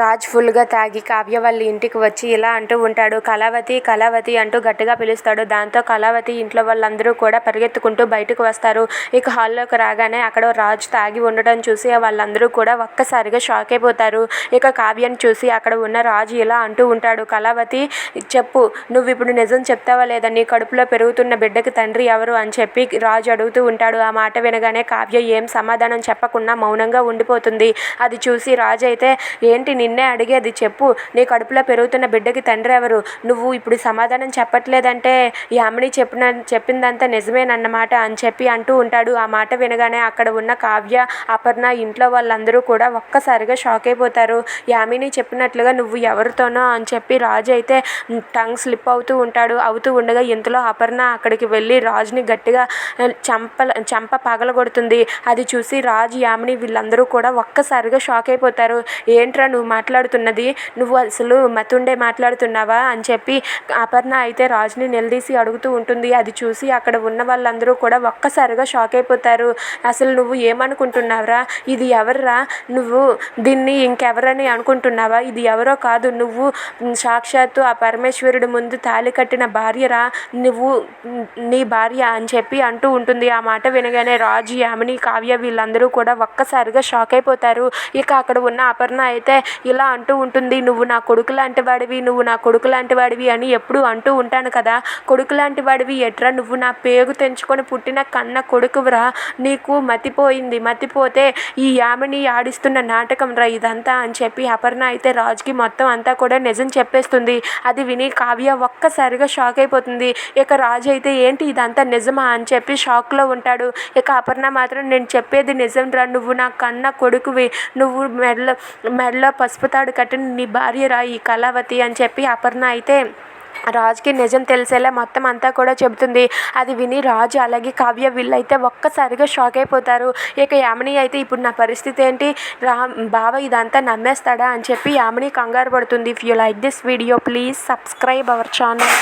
రాజ్ ఫుల్గా తాగి కావ్య వాళ్ళ ఇంటికి వచ్చి ఇలా అంటూ ఉంటాడు. కళావతి కళావతి అంటూ గట్టిగా పిలుస్తాడు. దాంతో కళావతి ఇంట్లో వాళ్ళందరూ కూడా పరిగెత్తుకుంటూ బయటకు వస్తారు. ఇక హాల్లోకి రాగానే అక్కడ రాజ్ తాగి ఉండటం చూసి వాళ్ళందరూ కూడా ఒక్కసారిగా షాక్ అయిపోతారు. ఇక కావ్యను చూసి అక్కడ ఉన్న రాజు ఇలా అంటూ ఉంటాడు. కళావతి చెప్పు నువ్వు ఇప్పుడు నిజం చెప్తావా లేదా? నీ కడుపులో పెరుగుతున్న బిడ్డకి తండ్రి ఎవరు అని చెప్పి రాజు అడుగుతూ ఉంటాడు. ఆ మాట వినగానే కావ్య ఏం సమాధానం చెప్పకుండా మౌనంగా ఉండిపోతుంది. అది చూసి రాజు అయితే ఏంటి నిన్నే అడిగేది చెప్పు. నీ కడుపులో పెరుగుతున్న బిడ్డకి తండ్రి ఎవరు? నువ్వు ఇప్పుడు సమాధానం చెప్పట్లేదంటే యామిని చెప్పిన చెప్పిందంతా నిజమేనన్నమాట అని చెప్పి అంటూ ఉంటాడు. ఆ మాట వినగానే అక్కడ ఉన్న కావ్య అపర్ణ ఇంట్లో వాళ్ళందరూ కూడా ఒక్కసారిగా షాక్ అయిపోతారు. యామిని చెప్పినట్లుగా నువ్వు ఎవరితోనో అని చెప్పి రాజు అయితే టంగ్ స్లిప్ అవుతూ ఉంటాడు. అవుతూ ఉండగా ఇంతలో అపర్ణ అక్కడికి వెళ్ళి రాజుని గట్టిగా చంప చంప పగలగొడుతుంది. అది చూసి రాజు యామిని వీళ్ళందరూ కూడా ఒక్కసారిగా షాక్ అయిపోతారు. ఏంట్రా నువ్వు మాట్లాడుతున్నది. నువ్వు అసలు మతుండే మాట్లాడుతున్నావా? అని చెప్పి అపర్ణ అయితే రాజుని నిలదీసి అడుగుతూ ఉంటుంది. అది చూసి అక్కడ ఉన్న వాళ్ళందరూ కూడా ఒక్కసారిగా షాక్ అయిపోతారు. అసలు నువ్వు ఏమనుకుంటున్నావురా? ఇది ఎవర్రా? నువ్వు దీన్ని ఇంకెవరని అనుకుంటున్నావా? ఇది ఎవరో కాదు. నువ్వు సాక్షాత్తు ఆ పరమేశ్వరుడి ముందు తాళి కట్టిన భార్యరా? నువ్వు నీ భార్య? అని చెప్పి అంటూ ఉంటుంది. ఆ మాట వినగానే రాజు యామిని కావ్య వీళ్ళందరూ కూడా ఒక్కసారిగా షాక్ అయిపోతారు. ఇక అక్కడ ఉన్న అపర్ణ అయితే ఇలా అంటూ ఉంటుంది నువ్వు నా కొడుకు లాంటి వాడివి నువ్వు నా కొడుకు లాంటి వాడివి అని ఎప్పుడు అంటూ ఉంటాను కదా. కొడుకు లాంటి వాడివి ఎట్రా? నువ్వు నా పేగు తెంచుకొని పుట్టిన కన్న కొడుకురా నీకు మతిపోయింది. మతిపోతే ఈ యామిని ఆడిస్తున్న నాటకం రా ఇదంతా అని చెప్పి అపర్ణ అయితే రాజుకి మొత్తం అంతా కూడా నిజం చెప్పేస్తుంది. అది విని కావ్య ఒక్కసారిగా షాక్ అయిపోతుంది. ఇక రాజు అయితే ఏంటి ఇదంతా నిజమా? అని చెప్పి షాక్లో ఉంటాడు. ఇక అపర్ణ మాత్రం నేను చెప్పేది నిజం రా నువ్వు నా కన్న కొడుకువి. నువ్వు మెడలో మెడలో పసుపు తాడు కట్టిన నీ భార్య రా ఈ కళావతి అని చెప్పి అపర్ణ అయితే రాజుకి నిజం తెలిసేలా మొత్తం అంతా కూడా చెబుతుంది. అది విని రాజు అలాగే కావ్య వీళ్ళైతే ఒక్కసారిగా షాక్ అయిపోతారు. ఇక యామిని అయితే ఇప్పుడు నా పరిస్థితి ఏంటి? రా బావ ఇదంతా నమ్మేస్తాడా అని చెప్పి యామిని కంగారు పడుతుంది. If you like this video please subscribe our channel